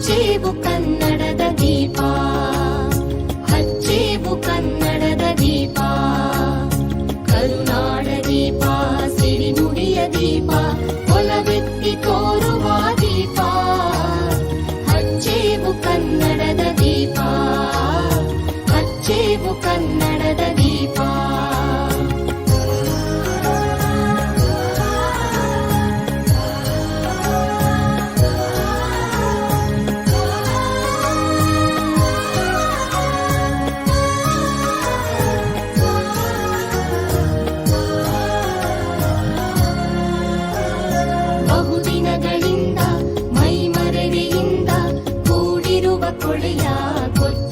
ಹಚ್ಚೇವು ಕನ್ನಡದ ದೀಪ. ಹಚ್ಚೇವು ಕನ್ನಡದ ದೀಪ. ಕರುನಾಡ ದೀಪ, ಸಿರಿನುಡಿಯ ದೀಪ, ಒಲವೆತ್ತಿ ತೋರುವ ದೀಪ. ಹಚ್ಚೇವು ಕನ್ನಡದ ದೀಪ. ಹಚ್ಚೇವು ಕನ್ನಡದ ದೀಪ. ಬಹುದಿನಗಳಿಂದ ಮೈಮರೆಯಿಂದ ಕೂಡಿರುವ ಕೊಳೆಯ ಕೊಚ್ಚೇವು